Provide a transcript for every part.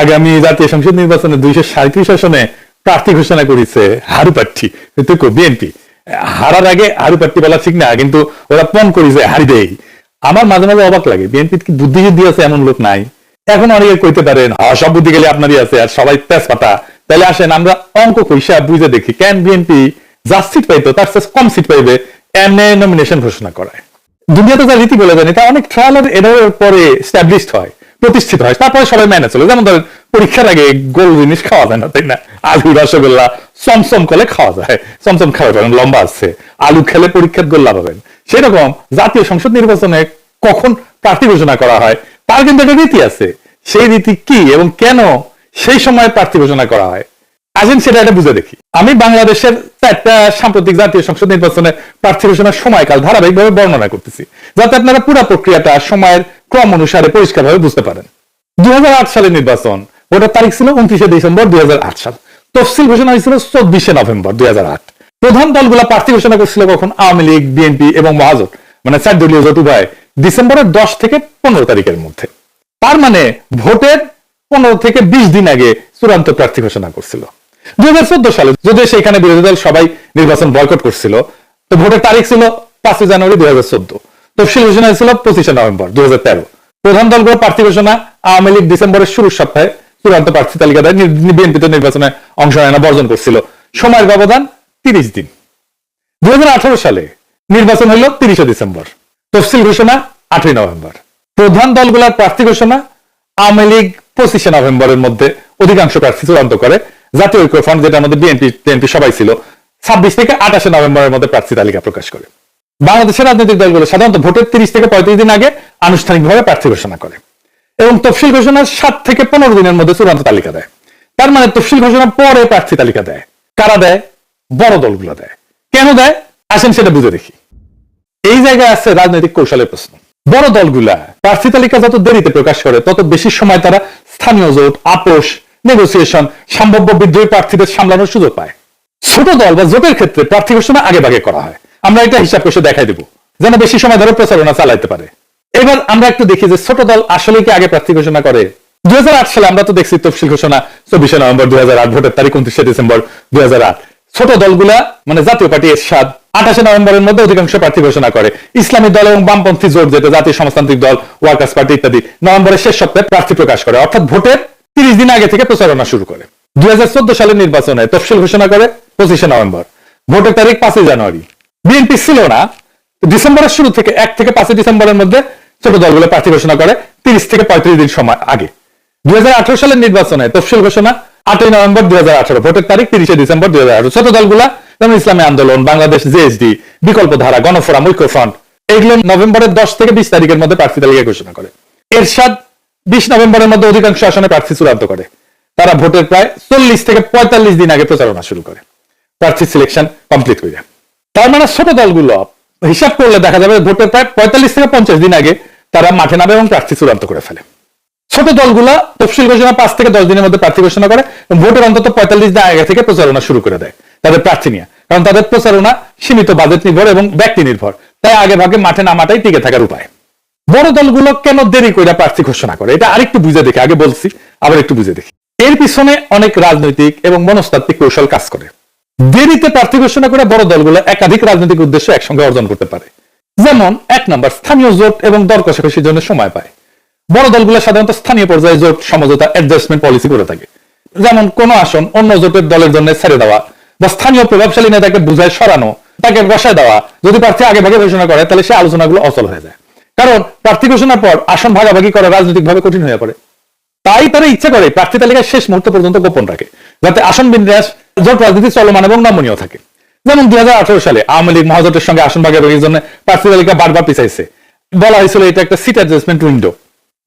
আগামী জাতীয় সংসদ নির্বাচনে দুইশো সাঁত্রিশ আসনে প্রার্থী ঘোষণা করেছে হারু প্রার্থী বিএনপি। হারার আগে হারু প্রার্থী বলা ঠিক না কিন্তু ওরা পণ করেছে হারি দেই। আমার মাঝে মাঝে অবাক লাগে বিএনপি কি বুদ্ধি যুদ্ধি আছে এমন লোক নাই? এখন অনেকে কইতে পারেন "হ্যাঁ, সব বুদ্ধি গেলে আপনারই আছে আর সবাই তেজ পাতা তাহলে আসেন আমরা অঙ্ক কইসা বুঝে দেখি কেন বিএনপি যা সিট পাইতো তার কম সিট পাইবে এমনি নমিনেশন ঘোষণা করায়। দুনিয়াতে যা রীতি বলে দেন এটা অনেক ট্রায়ালের এরর পরে স্ট্যাবলিশড হয়। প্রতিষ্ঠিত হয়। তারপরে সবাই মেনে চলে। যেমন ধরেন, পরীক্ষার আগে গোল জিনিস খাওয়া যায় না, তাই না? আলু, রসগোল্লা চমচম করে খাওয়া যায়। চমচম খাওয়া পারেন লম্বা আছে। আলু খেলে পরীক্ষার গোল্লা পাবেন সেরকম জাতীয় সংসদ নির্বাচনে কখন প্রার্থী ঘোষণা করা হয়, তার কিন্তু একটা রীতি আছে। সেই রীতি কি এবং কেন সেই সময় প্রার্থী ঘোষণা করা হয়? আসেন, সেটা একটা বুঝে দেখি। আমি বাংলাদেশের চারটা সাম্প্রতিক জাতীয় সংসদ নির্বাচনে প্রার্থী ঘোষণার সময়কাল ধারাবাহিকভাবে বর্ণনা করতেছি, যাতে আপনারা পুরো প্রক্রিয়াটা সময়ের ক্রম অনুসারে পরিষ্কারভাবে বুঝতে পারেন। দুই সালের নির্বাচন, ওটার তারিখ ছিল উনত্রিশে ডিসেম্বর দুই সাল। তফসিল ঘোষণা হয়েছিল চব্বিশে নভেম্বর দুই হাজার আট। প্রধান দলগুলা প্রার্থী ঘোষণা করছিল কখন? আওয়ামী লীগ, বিএনপি এবং মহাজোট। মানে চার দলীয় জোট উভয় ডিসেম্বরের দশ থেকে পনেরো তারিখের মধ্যে। তার মানে ভোটের পনেরো থেকে বিশ দিন আগে চূড়ান্ত প্রার্থী ঘোষণা করছিল। দুই সালে যদিও সেখানে বিরোধী দল সবাই নির্বাচন বয়কট করছিল, তো ভোটের তারিখ ছিল পাঁচই জানুয়ারি দুই হাজার চোদ্দ। তফসিল ঘোষণা পঁচিশে নভেম্বর দুই প্রধান দলগুলো প্রার্থী ঘোষণা আওয়ামী লীগ ডিসেম্বরের শুরুর সপ্তাহে চূড়ান্ত প্রার্থী তালিকা দেয় নির্বাচনে অংশ নেয় না, বর্জন করছিল। সময়ের ব্যবধান তিরিশ দিন। দুই হাজার আঠারো সালে নির্বাচন হলো তিরিশে ডিসেম্বর। তফসিল ঘোষণা আটই নভেম্বর। প্রধান দলগুলোর প্রার্থী ঘোষণা আওয়ামী লীগ পঁচিশে নভেম্বরের মধ্যে অধিকাংশ প্রার্থী চূড়ান্ত করে জাতীয় ঐক্য ফ্রন্ট যেটা আমাদের বিএনপি, টিএনপি সবাই ছিল, ছাব্বিশ থেকে আঠাশে নভেম্বরের মধ্যে প্রার্থী তালিকা প্রকাশ করে। বাংলাদেশের রাজনৈতিক দলগুলো সাধারণত ভোটের তিরিশ থেকে পঁয়ত্রিশ দিন আগে আনুষ্ঠানিকভাবে প্রার্থী ঘোষণা করে এবং তফসিল ঘোষণার সাত থেকে পনেরো দিনের মধ্যে চূড়ান্ত তালিকা দেয়। তার মানে তফসিল ঘোষণার পরে প্রার্থী তালিকা দেয়। কারা দেয়? বড় দলগুলো দেয়। কেন দেয়? আসেন সেটা বুঝে দেখি। এই জায়গায় আছে রাজনৈতিক কৌশলের প্রশ্ন। বড় দলগুলা প্রার্থী তালিকা যত দেরিতে প্রকাশ করে, তত বেশি সময় তারা স্থানীয় জোট, আপোষ নেগোসিয়েশন সম্ভাব্য বিদ্রোহী প্রার্থীদের সামলানোর সুযোগ পায়। ছোট দল বা জোটের ক্ষেত্রে প্রার্থী ঘোষণা আগে ভাগে করা হয়। আমরা এটা হিসাব করে দেখাই দেবো, যেন বেশি সময় ধরে প্রচারণা চালাইতে পারে। এবার আমরা একটু দেখি যে ছোট দল আসলে কি আগে প্রার্থী ঘোষণা করে। দুই সালে আমরা তো দেখছি তফসিল ঘোষণা চব্বিশে নভেম্বর দুই ভোটের তারিখ উনত্রিশে ডিসেম্বর দুই হাজার আট। ছোট দলগুলা মানে জাতীয় পার্টি এরশাদ, আঠাশে নভেম্বরের মধ্যে অধিকাংশ প্রার্থী ঘোষণা করে। ইসলামী দল এবং বামপন্থী জোট যেটা জাতীয় সমাজতান্ত্রিক দল, ওয়ার্কার্স পার্টি ইত্যাদি, নভেম্বরের শেষ সপ্তাহে প্রার্থী প্রকাশ করে। অর্থাৎ ভোটের তিরিশ দিন আগে থেকে প্রচারণা শুরু করে। দুই সালের নির্বাচনে তফসিল ঘোষণা করে পঁচিশে নভেম্বর। ভোটের তারিখ পাঁচই জানুয়ারি। বিএনপি ছিল না। ডিসেম্বরের শুরু থেকে এক থেকে পাঁচই ডিসেম্বরের মধ্যে ছোট দলগুলো প্রার্থী ঘোষণা করে তিরিশ থেকে পঁয়ত্রিশ দিন সময় আগে। দুই সালের নির্বাচনে তফসিল ঘোষণা আটই নভেম্বর দুই হাজার আঠারো, ভোটের তারিখ তিরিশে ডিসেম্বর দুই ছোট দলগুলা যেমন ইসলামী আন্দোলন, বাংলাদেশ, জেএসডি, বিকল্প ধারা, গণফোরাম ঐক্য ফ্রন্ট এগুলো নভেম্বরের দশ থেকে বিশ তারিখের মধ্যে প্রার্থী তালিকা ঘোষণা করে। এরশাদ বিশ নভেম্বরের মধ্যে অধিকাংশ আসনে প্রার্থী চূড়ান্ত করে। তারা ভোটের প্রায় চল্লিশ থেকে পঁয়তাল্লিশ দিন আগে প্রচারণা শুরু করে। প্রার্থী সিলেকশন কমপ্লিট হয়ে যায়। তার মানে ছোট দলগুলো হিসাব করলে দেখা যাবে ভোটের প্রায় পঁয়তাল্লিশ থেকে পঞ্চাশ দিন আগে তারা মাঠে নামে এবং প্রার্থী চূড়ান্ত করে ফেলে। ছোট দলগুলা তফসিল ঘোষণা পাঁচ থেকে দশ দিনের মধ্যে প্রার্থী ঘোষণা করে এবং ভোটের অন্তত পঁয়তাল্লিশ দিন আগে থেকে প্রচারণা শুরু করে দেয় তাদের প্রার্থী নিয়ে। কারণ তাদের প্রচারণা সীমিত, বাজেট নির্ভর এবং ব্যক্তি নির্ভর। তাই আগে ভাগে মাঠে নামাটাই টিকে থাকার উপায়। বড় দলগুলো কেন দেরি করে প্রার্থী ঘোষণা করে? এটা আরেকটু বুঝে দেখি, আগে বলছি, আবার একটু বুঝে দেখি। এর পিছনে অনেক রাজনৈতিক এবং মনস্তাত্ত্বিক কৌশল কাজ করে। দেরিতে প্রার্থী ঘোষণা করে বড় দলগুলো একাধিক রাজনৈতিক উদ্দেশ্য একসঙ্গে অর্জন করতে পারে। যেমন, এক নম্বর, স্থানীয় জোট এবং দর কষাকষির জন্য সময় পায়। বড় দলগুলো সাধারণত স্থানীয় পর্যায়ে জোট, সমঝোতা অ্যাডজাস্টমেন্ট পলিসি করে থাকে। যেমন, কোন আসন অন্য জোটের দলের জন্য ছেড়ে দেওয়া বা স্থানীয় প্রভাবশালী নেতাকে বুঝায় সরানো, তাকে বসায় দেওয়া। যদি প্রার্থী আগে ভাগে ঘোষণা করে, তাহলে সে আলোচনাগুলো অচল হয়ে যায়। কারণ প্রার্থী ঘোষণার পর আসন ভাগাভাগি করা রাজনৈতিকভাবে কঠিন হয়ে পড়ে। তাই তারা ইচ্ছা করে প্রার্থী তালিকায় শেষ মুহূর্ত পর্যন্ত গোপন রাখে, যাতে আসন বিন্যাস জোট রাজনীতি চলমান এবং নমনীয় থাকে। যেমন দুই হাজার আঠারো সালে আওয়ামী লীগ মহাজোটের সঙ্গে আসন ভাগাভাগির জন্য প্রার্থী তালিকা বারবার পিছাইছে। বলা হয়েছিল, এটা একটা সিট অ্যাডজাস্টমেন্ট উইন্ডো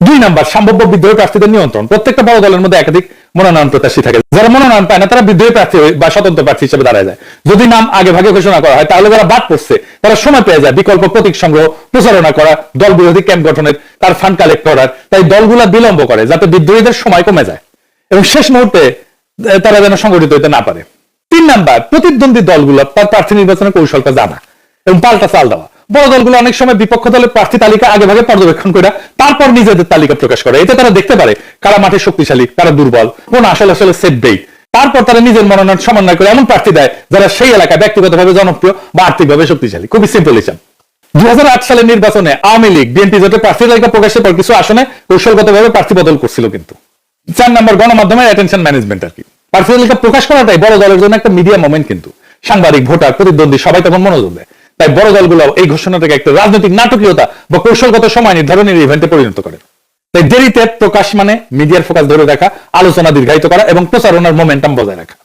দুই নাম্বার, সম্ভাব্য বিদ্রোহী প্রার্থীদের নিয়ন্ত্রণ। প্রত্যেকটা বড় দলের মধ্যে একাধিক মনোনয়ন প্রত্যাশী থাকে। যারা মনোনয়ন পায় না, তারা বিদ্রোহী প্রার্থী বা স্বতন্ত্র প্রার্থী হিসেবে দাঁড়ায় যায়। যদি নাম আগে ভাগে ঘোষণা করা হয়, তাহলে যারা বাদ পড়ছে, তারা সময় পেয়ে যায় বিকল্প প্রতীক সংগ্রহ, প্রচারণা করা দল বিরোধী ক্যাম্প গঠনের, তার ফান্ড কালেক্ট করার, তাই দলগুলা বিলম্ব করে যাতে বিদ্রোহীদের সময় কমে যায়। এবং শেষ মুহূর্তে তারা যেন সংগঠিত হতে না পারে। তিন নাম্বার, প্রতিদ্বন্দ্বী দলগুলো তার প্রার্থী নির্বাচনের কৌশলটা জানা এবং পাল্টা চাল দেওয়া। বড় দলগুলো অনেক সময় বিপক্ষ দলের প্রার্থী তালিকা আগে ভাগে পর্যবেক্ষণ করে তারপর নিজেদের তালিকা প্রকাশ করে। এতে তারা দেখতে পারে কারা মাঠে শক্তিশালী, কারা দুর্বল, কোন আসলে আসলে সেট দেই তারপর তারা নিজের মনোনয়ন সমন্বয় করে এমন প্রার্থী দেয় যারা সেই এলাকায় ব্যক্তিগতভাবে জনপ্রিয় বা আর্থিকভাবে শক্তিশালী। খুবই সিম্পল হিসাব। দুই হাজার আট সালের নির্বাচনে আওয়ামী লীগ বিএনপি জোটের প্রার্থী তালিকা প্রকাশের পর কিছু আসনে কৌশলগতভাবে প্রার্থী বদল করছিল কিন্তু। চার নম্বর গণমাধ্যমের অ্যাটেনশন ম্যানেজমেন্ট আর কি। প্রার্থী তালিকা প্রকাশ করাটাই বড় দলের জন্য একটা মিডিয়া মোমেন্ট কিন্তু। সাংবাদিক, ভোটার, প্রতিদ্বন্দ্বী সবাই তখন মনোযোগ দেয়। তাই বড় দলগুলো এই ঘোষণাটাকে একটা রাজনৈতিক নাটকীয়তা বা কৌশলগত সময় নির্ধারণের ইভেন্টে পরিণত করে। তাই দেরিতে প্রকাশ মানে মিডিয়ার ফোকাস ধরে রাখা, আলোচনা দীর্ঘায়িত করা এবং প্রচারণার মোমেন্টাম বজায় রাখা।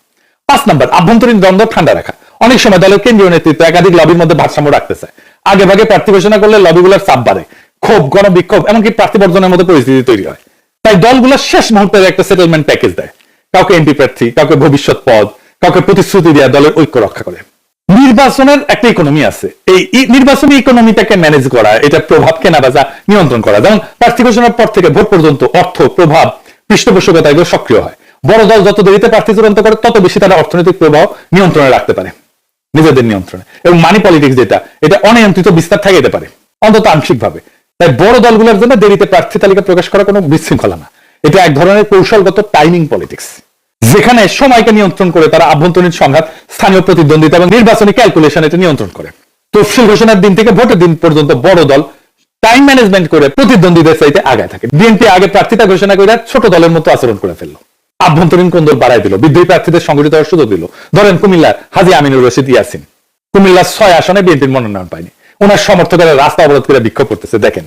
পাঁচ নম্বর, আভ্যন্তরীণ দ্বন্দ্ব ঠান্ডা রাখা। অনেক সময় দলের কেন্দ্রীয় নেতৃত্ব একাধিক লবির মধ্যে ভারসাম্য রাখতে চায়। আগে ভাগে প্রার্থী ঘোষণা করলে লবিগুলোর চাপ বাড়ে। ক্ষোভ, গণবিক্ষোভ, এমনকি প্রার্থী বর্জনের মতো পরিস্থিতি তৈরি হয়। তাই দলগুলো শেষ মুহূর্তের একটা সেটেলমেন্ট প্যাকেজ দেয়। কাউকে এমপি প্রার্থী, কাউকে ভবিষ্যৎ পদ, কাউকে প্রতিশ্রুতি দেওয়া দলের ঐক্য রক্ষা করে। নির্বাচনের একটা ইকোনমি আছে। এই নির্বাচনী ইকোনমিটাকে ম্যানেজ করা, এটা প্রভাব কেনা বেচা নিয়ন্ত্রণ করা। যেমন প্রার্থী ঘোষণার পর থেকে ভোট পর্যন্ত অর্থ, প্রভাব, পৃষ্ঠপোষকতা এগুলো সক্রিয় হয়। বড় দল যত দেরিতে প্রার্থী চূড়ান্ত করে, তত বেশি তারা অর্থনৈতিক প্রভাব নিয়ন্ত্রণে রাখতে পারে। নিজেদের নিয়ন্ত্রণে। এবং মানি পলিটিক্স যেটা, এটা অনিয়ন্ত্রিত বিস্তার থাকে যেতে পারে, অন্তত আংশিকভাবে। তাই বড় দলগুলোর জন্য দেরিতে প্রার্থী তালিকা প্রকাশ করা কোনো বিশৃঙ্খলা না। এটা এক ধরনের কৌশলগত টাইমিং পলিটিক্স যেখানে সময়কে নিয়ন্ত্রণ করে তারা আভ্যন্তরীণ সংঘাত, স্থানীয় প্রতিদ্বন্দ্বিতা এবং নির্বাচনী ক্যালকুলেশন এটা নিয়ন্ত্রণ করে। তফসিল ঘোষণার দিন থেকে ভোটের দিন পর্যন্ত বড় দল টাইম ম্যানেজমেন্ট করে প্রতিদ্বন্দ্বীদের চাইতে আগায় থাকে। বিএনপি আগে প্রার্থিতা ঘোষণা করে ছোট দলের মতো আচরণ করে ফেলল। আভ্যন্তরীণ কোন্দল বাড়াই দিল, বিদ্রোহী প্রার্থীদের সংগঠিত হওয়ার সুযোগ দিল। ধরেন কুমিল্লার হাজি আমিনুর রশিদ ইয়াসিন। কুমিল্লার ছয় আসনে বিএনপির মনোনয়ন পায়নি। ওনার সমর্থকেরা রাস্তা অবরোধ করে বিক্ষোভ করতেছে, দেখেন।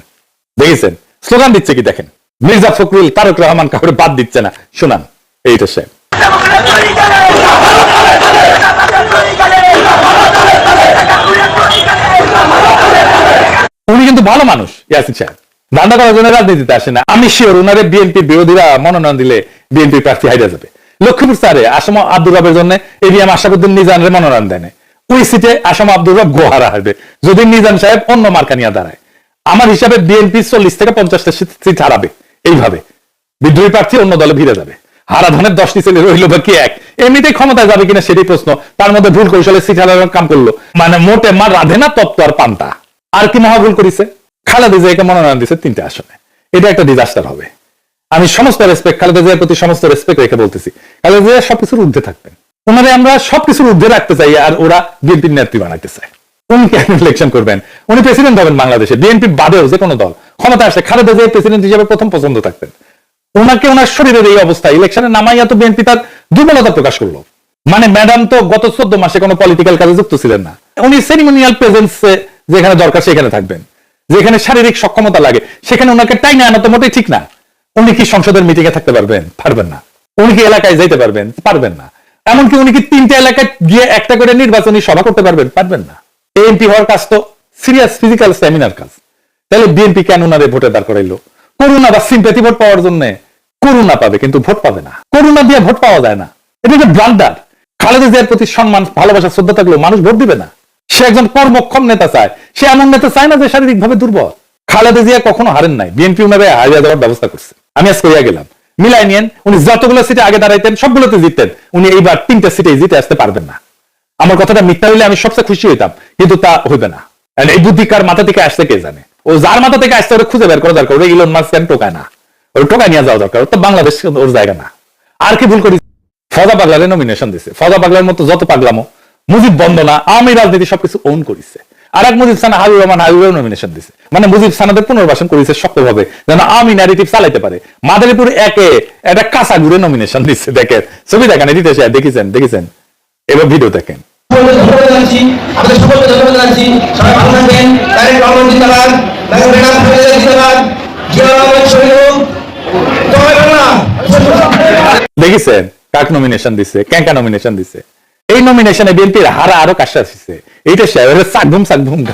দেখেছেন? স্লোগান দিচ্ছে কি, দেখেন? মির্জা ফখরুল, তারক রহমান কাউরে বাদ দিচ্ছে না। শোনান, এইটা সে। উনি কিন্তু ভালো মানুষ। ইয়াসিন সাহেব। ধান্দা করার জন্য রাজনীতিতে আসে না। আমি শিওর উনারে বিএনপি বিরোধীরা মনোনয়ন দিলে বিএনপি প্রার্থী হাইরা যাবে। লক্ষ্মীপুর স্যারে আসাম আব্দুর রবের জন্য এবিএম আশাফুদ্দিন নিজানের মনোনয়ন দেয়। ওই সিটে আসাম আব্দুল রব গোহারা হবে যদি নিজান সাহেব অন্য মার্কা নিয়ে দাঁড়ায়। আমার হিসাবে বিএনপি চল্লিশ থেকে পঞ্চাশটা সিট হারাবে। এইভাবে। বিদ্রোহী প্রার্থী অন্য দলে ভিড়ে যাবে। হারাধনের দশটি ছেলে রইল বা কি এক? এমনিতেই ক্ষমতায় যাবে কিনা সেটাই প্রশ্ন। তার মধ্যে ভুল কৌশলে সিট হারানোর কাম করল। মানে মোটে মা রাধে না তত্ত্ব আর পান্তা। আর কি মহা ভুল করেছে? খালেদা জিয়াকে মনোনয়ন দিচ্ছে তিনটে আসনে। এটা একটা ডিজাস্টার হবে। আমি সমস্ত রেসপেক্ট খালেদা জিয়ার প্রতি সমস্ত রেসপেক্ট রেখে বলতেছি। খালেদা জিয়া সবকিছুর ঊর্ধ্বে থাকবেন। ওনারে আমরা সবকিছুর ঊর্ধ্বে রাখতে চাই আর ওরা বিএনপির নেত্রী বানাইতে চায়। উনি কেন ইলেকশন করবেন? উনি প্রেসিডেন্ট হবেন বাংলাদেশে। বিএনপি বাদেও যে কোনো দল। ক্ষমতা আসে খালেদা জিয়া প্রেসিডেন্ট হিসেবে প্রথম পছন্দ থাকতেন। ওনাকে ওনার শরীরের এই অবস্থা ইলেকশনে নামাইয়া তো বিএনপি তার দুর্বলতা প্রকাশ করল। মানে ম্যাডাম তো গত চোদ্দ মাসে কোনো পলিটিক্যাল কাজে যুক্ত ছিলেন না। উনি সেরিমোনিয়াল প্রেজেন্স যেখানে দরকার সেখানে থাকবেন। যেখানে শারীরিক সক্ষমতা লাগে, সেখানে ওনাকে টাইনা আনা তো মোটেই ঠিক না। উনি কি সংসদের মিটিং এ থাকতে পারবেন? পারবেন না। উনি কি এলাকায় যেতে পারবেন? পারবেন না। এমনকি উনি কি তিনটা এলাকায় গিয়ে একটা করে নির্বাচনী সভা করতে পারবেন? পারবেন না। এমপি হওয়ার কাজ তো সিরিয়াস ফিজিক্যাল স্ট্যামিনার কাজ। তাহলে বিএনপি কেন ওনারে ভোটে দাঁড় করাইলো? করুণা বা সিম্প্যাথি ভোট পাওয়ার জন্য করুণা পাবে, কিন্তু ভোট পাবে না। করুণা দিয়ে ভোট পাওয়া যায় না। এটা একটা ব্লান্ডার খালেদা জিয়ার প্রতি সম্মান, ভালোবাসা, শ্রদ্ধা থাকলেও মানুষ ভোট দিবে না। সে একজন কর্মক্ষম নেতা চায়। সে এমন নেতা চায় না যে শারীরিক ভাবে দুর্বল। খালেদা জিয়া কখনো হারেন নাই। বিএনপি উনারে হারিয়ে দেওয়ার ব্যবস্থা করছে। আমি আজ করিয়া গেলাম। মিলাই নিয়েন, উনি যতগুলো সিটে আগে দাঁড়াইতেন, সবগুলোতে জিততেন। উনি এইবার তিনটা সিটে জিতে আসতে পারবেন না। আমার কথাটা মিথ্যা হইলে আমি সবচেয়ে খুশি হইতাম, কিন্তু তা হইবে না। এই বুদ্ধি কার মাথা থেকে আসতে কে জানে? ও যার মাথা থেকে আসতে ওরে খুঁজে বের করা দরকার, ওরে ইলন মাস্ক কেন টোকায় না? ওর টোকায় নিয়ে যাওয়া দরকার তো বাংলাদেশ ওর জায়গা না। আর কি ভুল করি ফজা পাগলারে নমিনেশন দিছে। ফজা পাগলার মতো যত পাগলামো, মুজিব বন্দনা আওয়ামী রাজনীতি সবকিছু ওন করিছে। আর এক মুজিব সানা হাবিব রহমান হাবিবেও নমিনেশন দিছে। মানে মুজিব সানাদের পুনর্বাসন করেছে শক্তভাবে যেন আওয়ামী ন্যারেটিভ চালাইতে পারে। মাদারীপুর একে একটা কাঁচা ঘুরে নমিনেশন দিচ্ছে দেখেন। ছবি দেখেন এদিতে দেখেছেন দেখেছেন? এবার ভিডিও দেখেন। সকলকে কাক নমিনেশন দিছে নমিনেশন দিছে। এই নমিনেশনে বিএনপির হারা আরও আসছে এইটা শেয়ার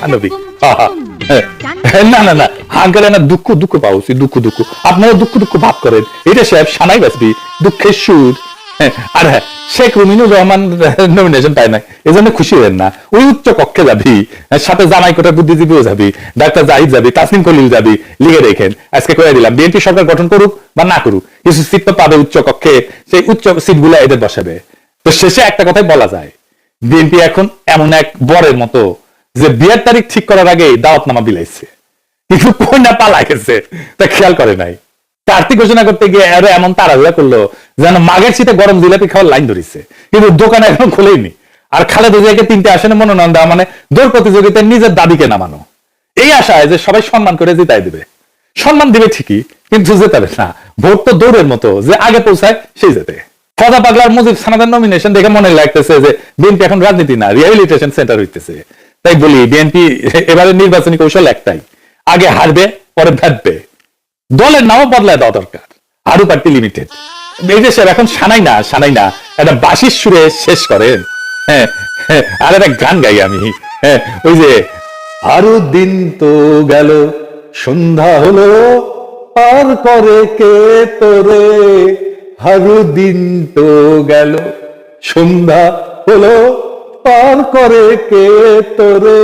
গানবি না না না। না দুঃখ দুঃখ পাওয়া দুঃখ দুঃখ। আপনারা দুঃখ দুঃখ ভাব করেন। এটা সাহেব সানাই বাসবি দুঃখের সুর। আর হ্যাঁ শেখ রুমিনুর রহমান নমিনেশন পায় না এই জন্য খুশি হবেন না। ওই উচ্চ কক্ষে যাবি সাথে জামাই কোটার বুদ্ধিজীবীও যাবি, ডাক্তার জাহিদ যাবি, তাসনিম কলিল যাবি, লিখে রেখেন, আজকে করে দিলাম বিএনপি সরকার গঠন করুক বা না করুক, কিছু সিট তো পাবে উচ্চ কক্ষে, সেই উচ্চ সিটগুলো এদের বসাবে। তো শেষে একটা কথাই বলা যায় বিএনপি এখন এমন এক বরের মতো, যে বিয়ের তারিখ ঠিক করার আগে দাওয়াতনামা বিলাইছে। কিন্তু কন্যা পালা গেছে, তা খেয়াল করে নাই। কার্তিক ঘোষণা করতে গিয়ে আরও এমন তাড়াহুড়া করল যেন মাঘের শীতে গরম জিলাপি খাওয়ার লাইন ধরিছে। কিন্তু দোকান এখন খোলেইনি। আর খালেদা জিয়াকে তিনটে আসনে মনোনয়ন দেওয়া মানে দৌড় প্রতিযোগিতায় নিজের দাবিকে নামানো। এই আশায় যে সবাই সম্মান করে জিতাই দিবে। সম্মান দিবে ঠিকই, কিন্তু জেতাবে না। ভোট তো দৌড়ের মতো, যে আগে পৌঁছায় সেই যেতে খদা পাগলার মুজিব সানাদের নমিনেশন দেখে মনে লাগতেছে যে বিএনপি এখন রাজনীতি না রিহ্যাবিলিটেশন সেন্টার হইতেছে। তাই বলি, বিএনপি এবারে নির্বাচনী কৌশল একটাই। আগে হারবে, পরে ভেটবে। দলের নামও বদলায় দেওয়া দরকার। আরু পার্টি লিমিটেড এই দেশের এখন সানাই না সানাই না। একটা বাসির সুরে শেষ করেন। হ্যাঁ হ্যাঁ, আর একটা গান গাই আমি। হ্যাঁ ওই যে আরও দিন তো গেল সন্ধ্যা হলো পার করে কে তোরে? আরও দিন তো গেল সন্ধ্যা হলো পার করে কে তোরে?